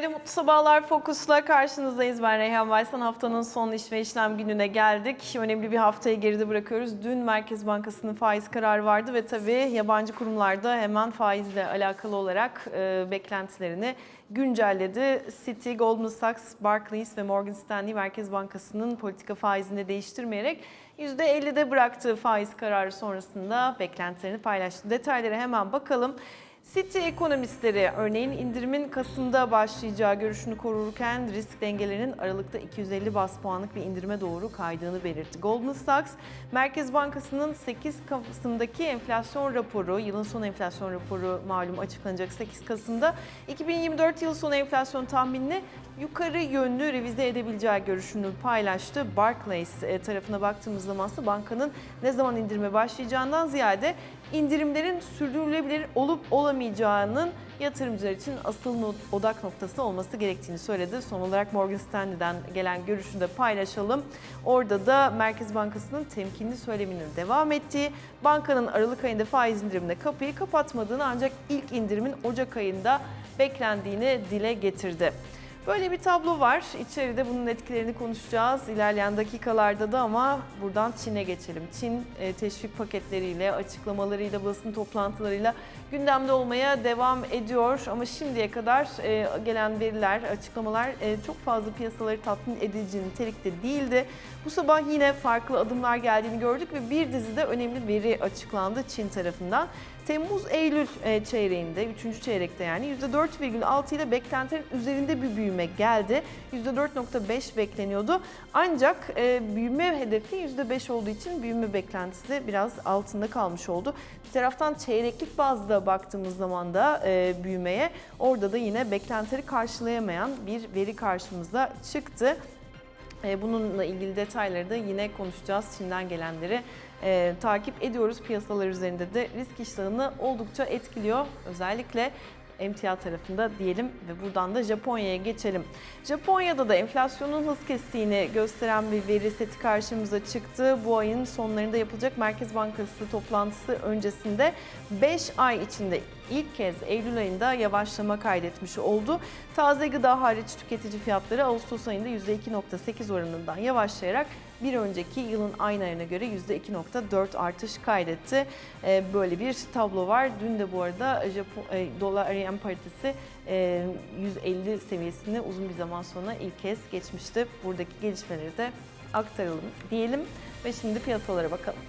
Günaydın, mutlu sabahlar. Fokus'la karşınızdayız. Ben Reyhan Baysan. Haftanın son iş ve işlem gününe geldik. Önemli bir haftayı geride bırakıyoruz. Dün Merkez Bankası'nın faiz kararı vardı ve tabii yabancı kurumlarda hemen faizle alakalı olarak e, beklentilerini güncelledi. Citi, Goldman Sachs, Barclays ve Morgan Stanley Merkez Bankası'nın politika faizini değiştirmeyerek %50'de bıraktığı faiz kararı sonrasında beklentilerini paylaştı. Detaylara hemen bakalım. City ekonomistleri örneğin indirimin Kasım'da başlayacağı görüşünü korurken risk dengelerinin Aralık'ta 250 bas puanlık bir indirime doğru kaydığını belirtti. Goldman Sachs, Merkez Bankası'nın 8 Kasım'daki enflasyon raporu, yılın son enflasyon raporu malum açıklanacak 8 Kasım'da 2024 yıl sonu enflasyon tahminini yukarı yönlü revize edebileceği görüşünü paylaştı. Barclays e, tarafına baktığımız zaman ise bankanın ne zaman indirime başlayacağından ziyade indirimlerin sürdürülebilir olup olamayacağının yatırımcılar için asıl odak noktası olması gerektiğini söyledi. Son olarak Morgan Stanley'den gelen görüşünü de paylaşalım. Orada da Merkez Bankası'nın temkinli söyleminin devam ettiği, bankanın Aralık ayında faiz indirimine kapıyı kapatmadığını ancak ilk indirimin Ocak ayında beklendiğini dile getirdi. Böyle bir tablo var. İçeride bunun etkilerini konuşacağız ilerleyen dakikalarda da ama buradan Çin'e geçelim. Çin e, teşvik paketleriyle, açıklamalarıyla, basın toplantılarıyla gündemde olmaya devam ediyor. Ama şimdiye kadar e, gelen veriler, açıklamalar e, çok fazla piyasaları tatmin edici nitelikte değildi. Bu sabah yine farklı adımlar geldiğini gördük ve bir dizide önemli veri açıklandı Çin tarafından. Temmuz-Eylül e, çeyreğinde, 3. çeyrekte yani %4,6 ile beklentilerin üzerinde bir büyüme geldi. %4,5 bekleniyordu. Ancak e, büyüme hedefi %5 olduğu için büyüme beklentisi de biraz altında kalmış oldu. Bir taraftan çeyreklik bazda baktığımız zaman da e, büyümeye orada da yine beklentileri karşılayamayan bir veri karşımıza çıktı. E, Bununla ilgili detayları da yine konuşacağız. Çin'den gelenleri e, takip ediyoruz. Piyasalar üzerinde de risk iştahını oldukça etkiliyor. Özellikle emtia tarafında diyelim ve buradan da Japonya'ya geçelim. Japonya'da da enflasyonun hız kestiğini gösteren bir veri seti karşımıza çıktı. Bu ayın sonlarında yapılacak Merkez Bankası toplantısı öncesinde 5 ay içinde ilk kez Eylül ayında yavaşlama kaydetmiş oldu. Taze gıda hariç tüketici fiyatları Ağustos ayında %2.8 oranından yavaşlayarak bir önceki yılın aynı ayına göre %2.4 artış kaydetti. Ee, Böyle bir tablo var. Dün de bu arada Japon, e, dolar yen paritesi e, 150 seviyesini uzun bir zaman sonra ilk kez geçmişti. Buradaki gelişmeleri de aktaralım diyelim ve şimdi piyasalara bakalım.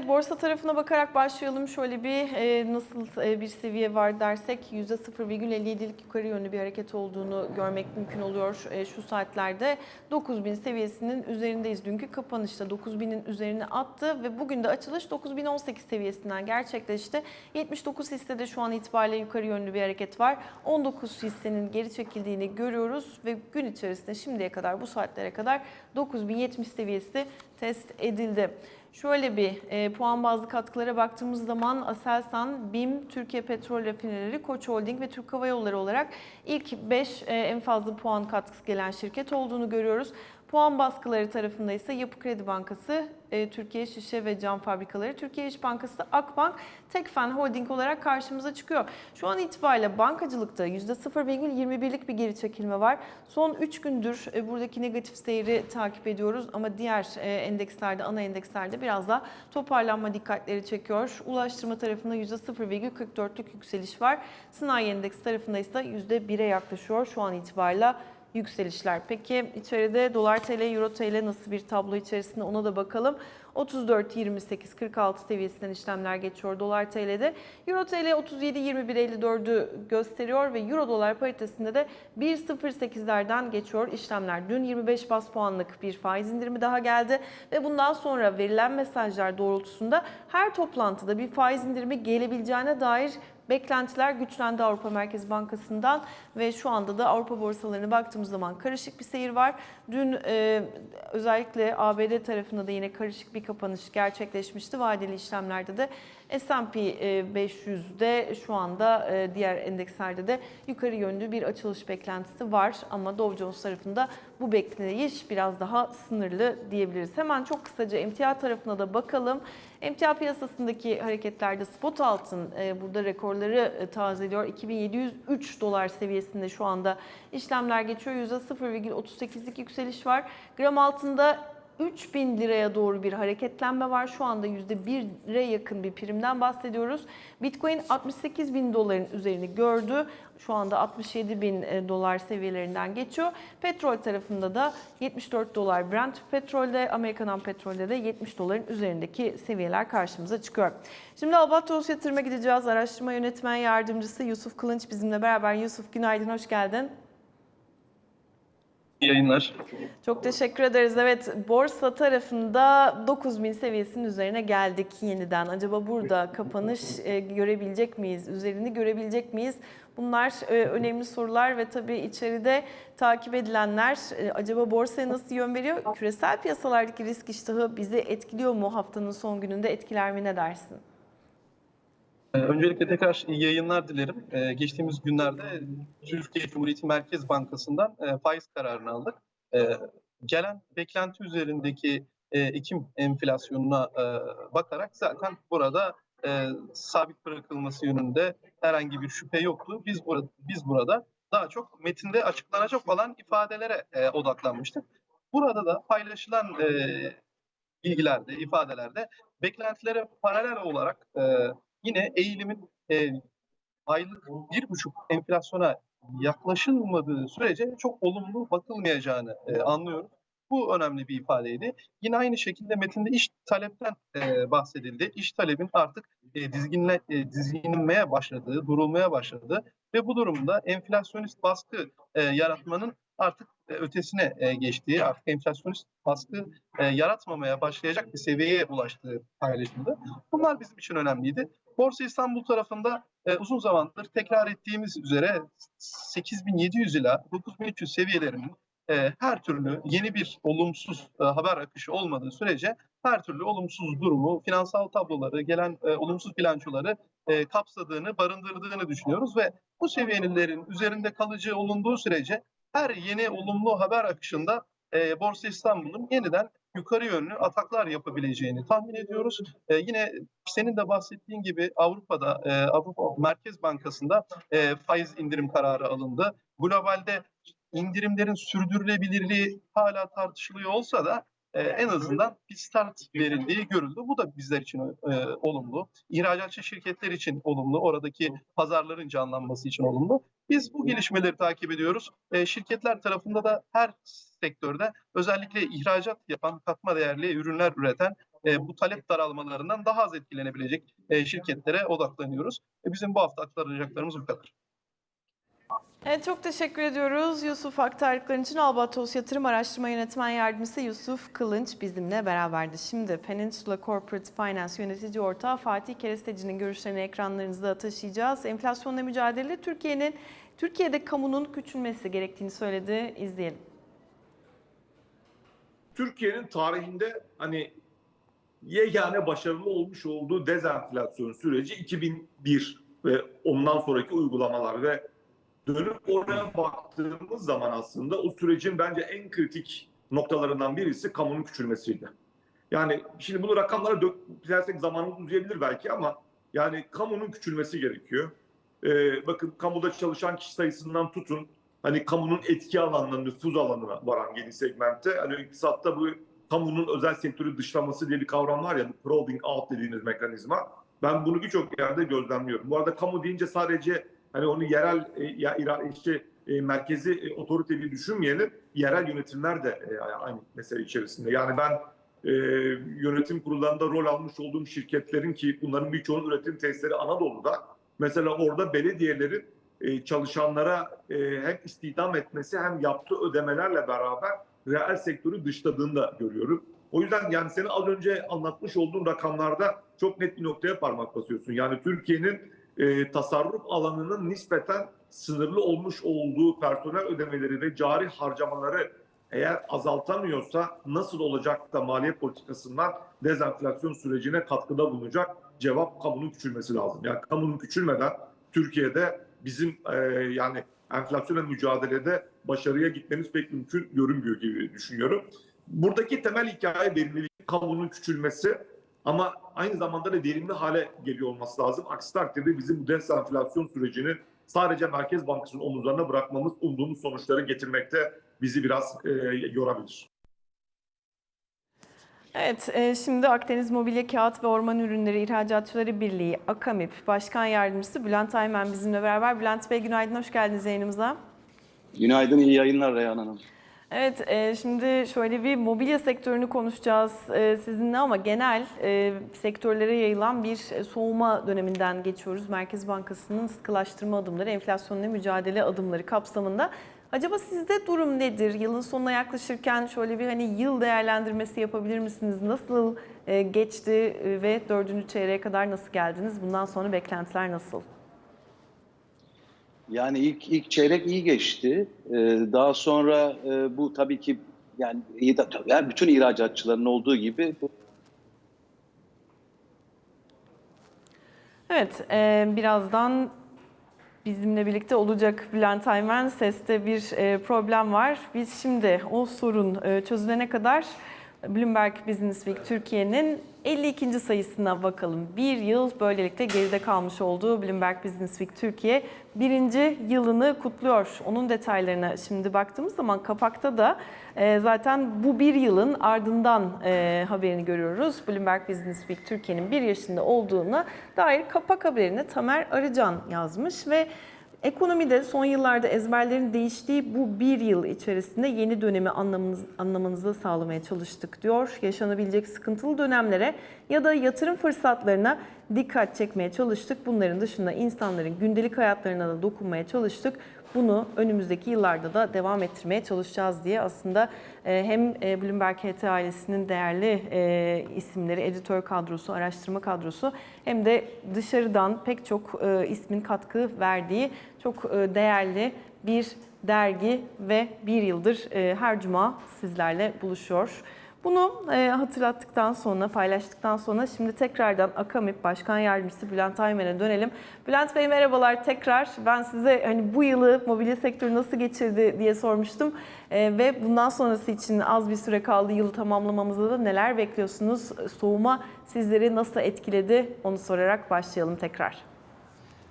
Evet borsa tarafına bakarak başlayalım. Şöyle bir e, nasıl e, bir seviye var dersek %0,57'lik yukarı yönlü bir hareket olduğunu görmek mümkün oluyor e, şu saatlerde. 9000 seviyesinin üzerindeyiz. Dünkü kapanışta 9000'in üzerine attı ve bugün de açılış 9018 seviyesinden gerçekleşti. 79 hissede şu an itibariyle yukarı yönlü bir hareket var. 19 hissenin geri çekildiğini görüyoruz ve gün içerisinde şimdiye kadar bu saatlere kadar 9070 seviyesi test edildi. Şöyle bir e, puan bazlı katkılara baktığımız zaman Aselsan, BİM, Türkiye Petrol Rafineleri, Koç Holding ve Türk Hava Yolları olarak ilk 5 en fazla puan katkısı gelen şirket olduğunu görüyoruz. Puan baskıları tarafında ise Yapı Kredi Bankası, e, Türkiye Şişe ve Cam Fabrikaları, Türkiye İş Bankası, Akbank, Tekfen Holding olarak karşımıza çıkıyor. Şu an itibariyle bankacılıkta %0,21'lik bir geri çekilme var. Son 3 gündür e, buradaki negatif seyri takip ediyoruz ama diğer e, endekslerde, ana endekslerde biraz daha toparlanma dikkatleri çekiyor. Ulaştırma tarafında %0,44'lük yükseliş var. Sanayi endeks tarafında ise %1'e yaklaşıyor şu an itibariyle yükselişler. Peki içeride dolar TL, euro TL nasıl bir tablo içerisinde ona da bakalım. 34 28 46 seviyesinden işlemler geçiyor dolar TL'de. Euro TL 37 21 54'ü gösteriyor ve euro dolar paritesinde de 1.08'lerden geçiyor işlemler. Dün 25 bas puanlık bir faiz indirimi daha geldi ve bundan sonra verilen mesajlar doğrultusunda her toplantıda bir faiz indirimi gelebileceğine dair Beklentiler güçlendi Avrupa Merkez Bankası'ndan ve şu anda da Avrupa borsalarına baktığımız zaman karışık bir seyir var. Dün e, özellikle ABD tarafında da yine karışık bir kapanış gerçekleşmişti. Vadeli işlemlerde de S&P e, 500'de şu anda e, diğer endekslerde de yukarı yönlü bir açılış beklentisi var. Ama Dow Jones tarafında bu bekleyiş biraz daha sınırlı diyebiliriz. Hemen çok kısaca emtia tarafına da bakalım. Emtia piyasasındaki hareketlerde spot altın e, burada rekorları e, tazeliyor. 2703 dolar seviyesinde şu anda işlemler geçiyor. %0,38'lik yükseliş var. Gram altında 3000 liraya doğru bir hareketlenme var. Şu anda %1'e yakın bir primden bahsediyoruz. Bitcoin 68 bin doların üzerini gördü. Şu anda 67 bin e, dolar seviyelerinden geçiyor. Petrol tarafında da 74 dolar Brent petrolde, Amerikan petrolde de 70 doların üzerindeki seviyeler karşımıza çıkıyor. Şimdi Albatros Yatırım'a gideceğiz. Araştırma yönetmen yardımcısı Yusuf Kılınç bizimle beraber. Yusuf günaydın, hoş geldin. İyi yayınlar. Çok teşekkür ederiz. Evet, borsa tarafında 9000 seviyesinin üzerine geldik yeniden. Acaba burada kapanış e, görebilecek miyiz? Üzerini görebilecek miyiz? Bunlar e, önemli sorular ve tabii içeride takip edilenler e, acaba borsaya nasıl yön veriyor? Küresel piyasalardaki risk iştahı bizi etkiliyor mu haftanın son gününde? Etkiler mi ne dersin? Ee, Öncelikle tekrar iyi yayınlar dilerim. Ee, Geçtiğimiz günlerde Türkiye Cumhuriyeti Merkez Bankası'ndan e, faiz kararını aldık. Ee, Gelen beklenti üzerindeki e, Ekim enflasyonuna e, bakarak zaten burada sabit bırakılması yönünde herhangi bir şüphe yoktu. Biz burada biz burada daha çok metinde açıklanacak olan ifadelere odaklanmıştık. Burada da paylaşılan bilgilerde, ifadelerde beklentilere paralel olarak yine eğilimin e, aylık bir buçuk enflasyona yaklaşılmadığı sürece çok olumlu bakılmayacağını e, anlıyoruz. Bu önemli bir ifadeydi. Yine aynı şekilde metinde iş talepten e, bahsedildi. İş talebin artık e, dizginle, e, dizginlenmeye başladığı, durulmaya başladığı ve bu durumda enflasyonist baskı e, yaratmanın artık e, ötesine e, geçtiği, artık enflasyonist baskı e, yaratmamaya başlayacak bir seviyeye ulaştığı paylaşıldı. Bunlar bizim için önemliydi. Borsa İstanbul tarafında e, uzun zamandır tekrar ettiğimiz üzere 8700 ila 9300 seviyelerinin e, her türlü yeni bir olumsuz e, haber akışı olmadığı sürece her türlü olumsuz durumu, finansal tabloları, gelen e, olumsuz bilançoları e, kapsadığını, barındırdığını düşünüyoruz ve bu seviyelerin üzerinde kalıcı olunduğu sürece her yeni olumlu haber akışında e, Borsa İstanbul'un yeniden yukarı yönlü ataklar yapabileceğini tahmin ediyoruz. E, yine senin de bahsettiğin gibi Avrupa'da, e, Avrupa Merkez Bankası'nda e, faiz indirim kararı alındı. Globalde indirimlerin sürdürülebilirliği hala tartışılıyor olsa da e, en azından bir start verildiği görüldü. Bu da bizler için e, olumlu. İhracatçı şirketler için olumlu. Oradaki pazarların canlanması için olumlu. Biz bu gelişmeleri takip ediyoruz. E, şirketler tarafında da her sektörde özellikle ihracat yapan, katma değerli ürünler üreten e, bu talep daralmalarından daha az etkilenebilecek e, şirketlere odaklanıyoruz. E, bizim bu hafta aktaracaklarımız bu kadar. Evet çok teşekkür ediyoruz Yusuf aktardıkların için. Albatros Yatırım Araştırma Yönetmen Yardımcısı Yusuf Kılınç bizimle beraberdi. Şimdi Peninsula Corporate Finance yönetici ortağı Fatih Keresteci'nin görüşlerini ekranlarınızda taşıyacağız. Enflasyonla mücadele Türkiye'nin Türkiye'de kamunun küçülmesi gerektiğini söyledi. İzleyelim. Türkiye'nin tarihinde hani yegane başarılı olmuş olduğu dezenflasyon süreci 2001 ve ondan sonraki uygulamalar ve dönüp oraya baktığımız zaman aslında o sürecin bence en kritik noktalarından birisi kamunun küçülmesiydi. Yani şimdi bunu rakamlara dökersek zamanımız uzayabilir belki ama yani kamunun küçülmesi gerekiyor. Ee, bakın kamuda çalışan kişi sayısından tutun hani kamunun etki alanına, nüfuz alanına varan geniş segmentte hani iktisatta bu kamunun özel sektörü dışlaması diye bir kavram var ya crowding out dediğiniz mekanizma. Ben bunu birçok yerde gözlemliyorum. Bu arada kamu deyince sadece hani onu yerel e, ya işte e, merkezi e, otorite diye düşünmeyelim. Yerel yönetimler de aynı mesele içerisinde. Yani ben e, yönetim kurullarında rol almış olduğum şirketlerin ki bunların birçoğunun üretim tesisleri Anadolu'da. Mesela orada belediyelerin e, çalışanlara e, hem istihdam etmesi hem yaptığı ödemelerle beraber reel sektörü dışladığını da görüyorum. O yüzden yani senin az önce anlatmış olduğun rakamlarda çok net bir noktaya parmak basıyorsun. Yani Türkiye'nin e, tasarruf alanının nispeten sınırlı olmuş olduğu personel ödemeleri ve cari harcamaları eğer azaltamıyorsa nasıl olacak da maliye politikasından dezenflasyon sürecine katkıda bulunacak? cevap kamunun küçülmesi lazım. Yani kamunun küçülmeden Türkiye'de bizim e, yani enflasyonla mücadelede başarıya gitmemiz pek mümkün görünmüyor gibi düşünüyorum. Buradaki temel hikaye verimlilik kamunun küçülmesi ama aynı zamanda da verimli hale geliyor olması lazım. Aksi takdirde bizim bu desenflasyon sürecini sadece Merkez Bankası'nın omuzlarına bırakmamız umduğumuz sonuçları getirmekte bizi biraz e, yorabilir. Evet, e, şimdi Akdeniz Mobilya Kağıt ve Orman Ürünleri İhracatçıları Birliği AKAMİP Başkan Yardımcısı Bülent Aymen bizimle beraber. Bülent Bey günaydın, hoş geldiniz yayınımıza. Günaydın, iyi yayınlar Reyhan Hanım. Evet, e, şimdi şöyle bir mobilya sektörünü konuşacağız e, sizinle ama genel e, sektörlere yayılan bir e, soğuma döneminden geçiyoruz. Merkez Bankası'nın sıkılaştırma adımları, enflasyonla mücadele adımları kapsamında. Acaba sizde durum nedir? Yılın sonuna yaklaşırken şöyle bir hani yıl değerlendirmesi yapabilir misiniz? Nasıl e, geçti e, ve dördüncü çeyreğe kadar nasıl geldiniz? Bundan sonra beklentiler nasıl? Yani ilk ilk çeyrek iyi geçti. Ee, daha sonra e, bu tabii ki yani, yani bütün ihracatçıların olduğu gibi Evet, e, birazdan bizimle birlikte olacak Bülent Aymen. Seste bir e, problem var. Biz şimdi o sorun e, çözülene kadar Bloomberg Business Week Türkiye'nin 52. sayısına bakalım. Bir yıl böylelikle geride kalmış olduğu Bloomberg Business Week Türkiye birinci yılını kutluyor. Onun detaylarına şimdi baktığımız zaman kapakta da e, zaten bu bir yılın ardından e, haberini görüyoruz. Bloomberg Business Week Türkiye'nin bir yaşında olduğuna dair kapak haberini Tamer Arıcan yazmış ve Ekonomide son yıllarda ezberlerin değiştiği bu bir yıl içerisinde yeni dönemi anlamanız, anlamanızı sağlamaya çalıştık diyor. Yaşanabilecek sıkıntılı dönemlere ya da yatırım fırsatlarına dikkat çekmeye çalıştık. Bunların dışında insanların gündelik hayatlarına da dokunmaya çalıştık. Bunu önümüzdeki yıllarda da devam ettirmeye çalışacağız diye aslında e, hem e, Bloomberg HT ailesinin değerli e, isimleri, editör kadrosu, araştırma kadrosu hem de dışarıdan pek çok ismin katkı verdiği çok değerli bir dergi ve bir yıldır her cuma sizlerle buluşuyor. Bunu e, hatırlattıktan sonra, paylaştıktan sonra şimdi tekrardan AKAMİP Başkan Yardımcısı Bülent Aymen'e dönelim. Bülent Bey merhabalar tekrar. Ben size hani bu yılı mobilya sektörü nasıl geçirdi diye sormuştum. E, ve bundan sonrası için az bir süre kaldı yılı tamamlamamızda da neler bekliyorsunuz? Soğuma sizleri nasıl etkiledi onu sorarak başlayalım tekrar.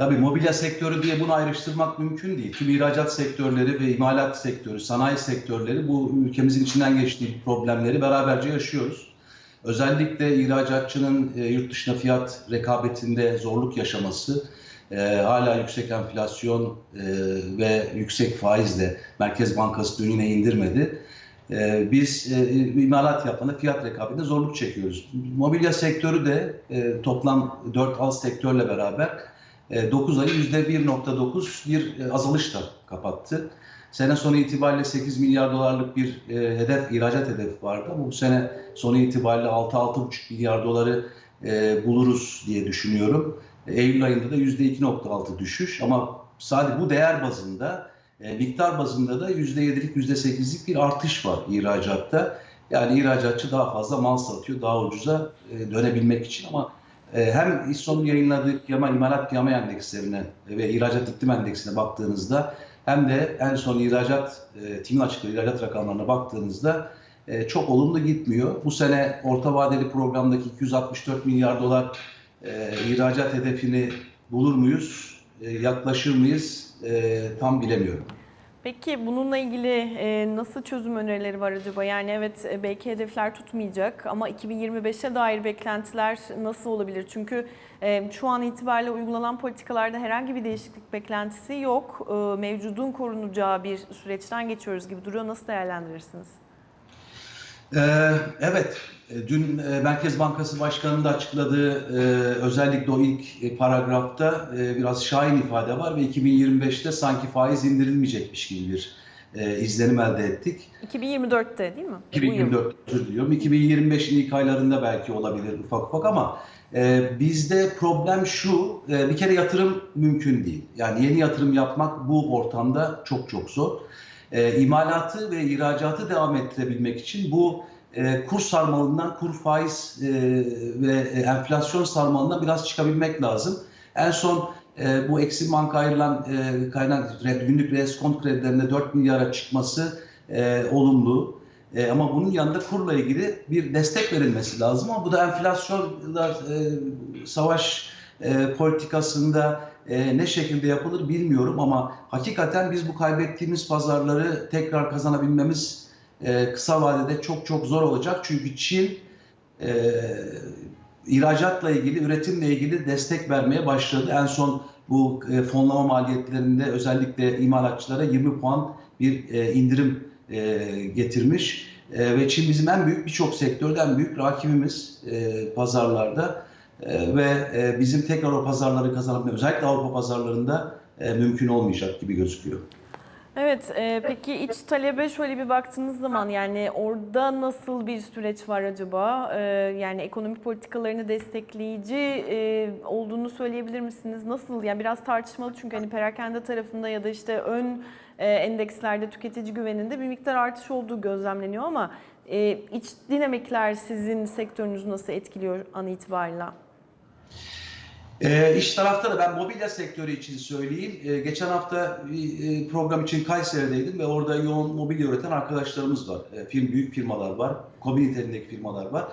Tabii mobilya sektörü diye bunu ayrıştırmak mümkün değil. Tüm ihracat sektörleri ve imalat sektörü, sanayi sektörleri bu ülkemizin içinden geçtiği problemleri beraberce yaşıyoruz. Özellikle ihracatçının e, yurt dışına fiyat rekabetinde zorluk yaşaması, e, hala yüksek enflasyon e, ve yüksek faizle Merkez Bankası dün yine indirmedi. E, biz e, imalat yapmada fiyat rekabetinde zorluk çekiyoruz. Mobilya sektörü de e, toplam 4 alt sektörle beraber 9 ayı %1.9 bir e, azalışla kapattı. Sene sonu itibariyle 8 milyar dolarlık bir e, hedef, ihracat hedefi vardı bu sene sonu itibariyle 6-6,5 milyar doları e, buluruz diye düşünüyorum. Eylül ayında da %2.6 düşüş ama sadece bu değer bazında, miktar bazında da %7'lik, %8'lik bir artış var ihracatta. Yani ihracatçı daha fazla mal satıyor, daha ucuza dönebilmek için ama e, hem İSO'nun yayınladığı piyama, imalat piyama endekslerine ve ihracat iklim endeksine baktığınızda hem de en son ihracat, e, TİM'in açıkladığı ihracat rakamlarına baktığınızda e, çok olumlu gitmiyor. Bu sene orta vadeli programdaki 264 milyar dolar e, ihracat hedefini bulur muyuz, yaklaşır mıyız tam bilemiyorum. Peki bununla ilgili e, nasıl çözüm önerileri var acaba? Yani evet e, belki hedefler tutmayacak ama 2025'e dair beklentiler nasıl olabilir? Çünkü e, şu an itibariyle uygulanan politikalarda herhangi bir değişiklik beklentisi yok. Mevcudun korunacağı bir süreçten geçiyoruz gibi duruyor. Nasıl değerlendirirsiniz? Ee, evet, e, dün e, Merkez Bankası Başkanı'nın da açıkladığı e, özellikle o ilk paragrafta biraz şahin ifade var ve 2025'te sanki faiz indirilmeyecekmiş gibi bir izlenim elde ettik. 2024'te değil mi? Bu yıl. 2024 özür diliyorum. 2025'in ilk aylarında belki olabilir ufak ufak ama bizde problem şu, bir kere yatırım mümkün değil. Yani yeni yatırım yapmak bu ortamda çok çok zor. E, imalatı ve ihracatı devam ettirebilmek için bu e, kur sarmalından, kur faiz e, ve enflasyon sarmalından biraz çıkabilmek lazım. En son e, bu eksi banka ayrılan e, kaynak günlük reskont kredilerinde 4 milyara çıkması e, olumlu. E, ama bunun yanında kurla ilgili bir destek verilmesi lazım. Ama bu da enflasyonla e, savaş e, politikasında e, ne şekilde yapılır bilmiyorum ama hakikaten biz bu kaybettiğimiz pazarları tekrar kazanabilmemiz e, kısa vadede çok çok zor olacak. Çünkü Çin e, ihracatla ilgili, üretimle ilgili destek vermeye başladı. En son bu e, fonlama maliyetlerinde özellikle imalatçılara 20 puan bir e, indirim e, getirmiş. E, ve Çin bizim en büyük birçok sektörde en büyük rakibimiz e, pazarlarda. E, ve e, bizim tekrar o pazarları kazanabilmemiz özellikle Avrupa pazarlarında e, mümkün olmayacak gibi gözüküyor. Evet, e, peki iç talebe şöyle bir baktığınız zaman yani orada nasıl bir süreç var acaba? E, yani ekonomik politikalarını destekleyici e, olduğunu söyleyebilir misiniz? Nasıl? Yani biraz tartışmalı çünkü hani perakende tarafında ya da işte ön e, endekslerde tüketici güveninde bir miktar artış olduğu gözlemleniyor ama e, iç dinamikler sizin sektörünüzü nasıl etkiliyor an itibariyle? E, iş tarafta da ben mobilya sektörü için söyleyeyim. E, geçen hafta e, program için Kayseri'deydim ve orada yoğun mobilya üreten arkadaşlarımız var. E, firm, büyük firmalar var, kobi niteliğindeki firmalar var.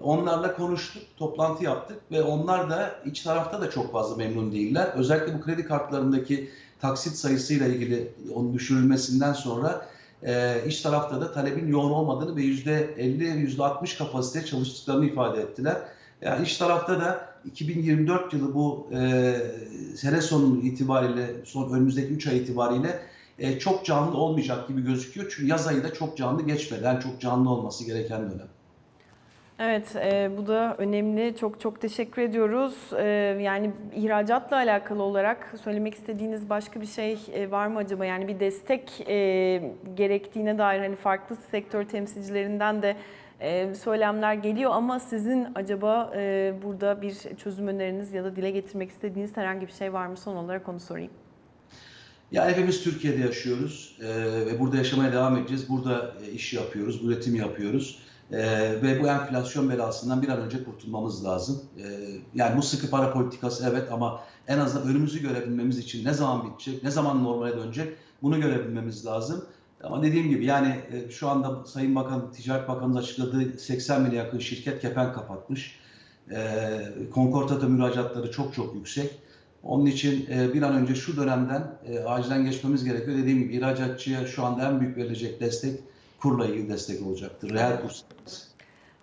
Onlarla konuştuk, toplantı yaptık ve onlar da iç tarafta da çok fazla memnun değiller. Özellikle bu kredi kartlarındaki taksit sayısıyla ilgili onun düşürülmesinden sonra e, iç tarafta da talebin yoğun olmadığını ve %50, %60 kapasite çalıştıklarını ifade ettiler. Yani iç tarafta da 2024 yılı bu e, sene sonu itibariyle, son önümüzdeki 3 ay itibariyle e, çok canlı olmayacak gibi gözüküyor. Çünkü yaz ayı da çok canlı geçmedi. Yani çok canlı olması gereken dönem. Evet, e, bu da önemli. Çok çok teşekkür ediyoruz. E, yani ihracatla alakalı olarak söylemek istediğiniz başka bir şey e, var mı acaba? Yani bir destek e, gerektiğine dair hani farklı sektör temsilcilerinden de e, söylemler geliyor ama sizin acaba burada bir çözüm öneriniz ya da dile getirmek istediğiniz herhangi bir şey var mı? Son olarak onu sorayım. Ya hepimiz Türkiye'de yaşıyoruz e, ve burada yaşamaya devam edeceğiz. Burada e, iş yapıyoruz, üretim yapıyoruz. E, ve bu enflasyon belasından bir an önce kurtulmamız lazım. E, yani bu sıkı para politikası evet ama en azından önümüzü görebilmemiz için ne zaman bitecek, ne zaman normale dönecek bunu görebilmemiz lazım. Ama dediğim gibi yani e, şu anda Sayın Bakan, Ticaret Bakanı'nın açıkladığı 80 bin yakın şirket kepen kapatmış. E, Konkordato müracaatları çok çok yüksek. Onun için e, bir an önce şu dönemden e, acilen geçmemiz gerekiyor. Dediğim gibi ihracatçıya şu anda en büyük verilecek destek kurla ilgili destek olacaktır. Reel kur.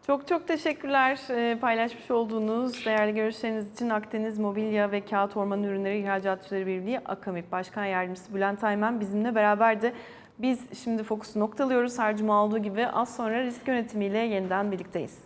Çok çok teşekkürler e, paylaşmış olduğunuz değerli görüşleriniz için Akdeniz Mobilya ve Kağıt Orman Ürünleri İhracatçıları Birliği AKAMİP Başkan Yardımcısı Bülent Aymen bizimle beraberdi. Biz şimdi fokusu noktalıyoruz her cuma olduğu gibi az sonra risk yönetimiyle yeniden birlikteyiz.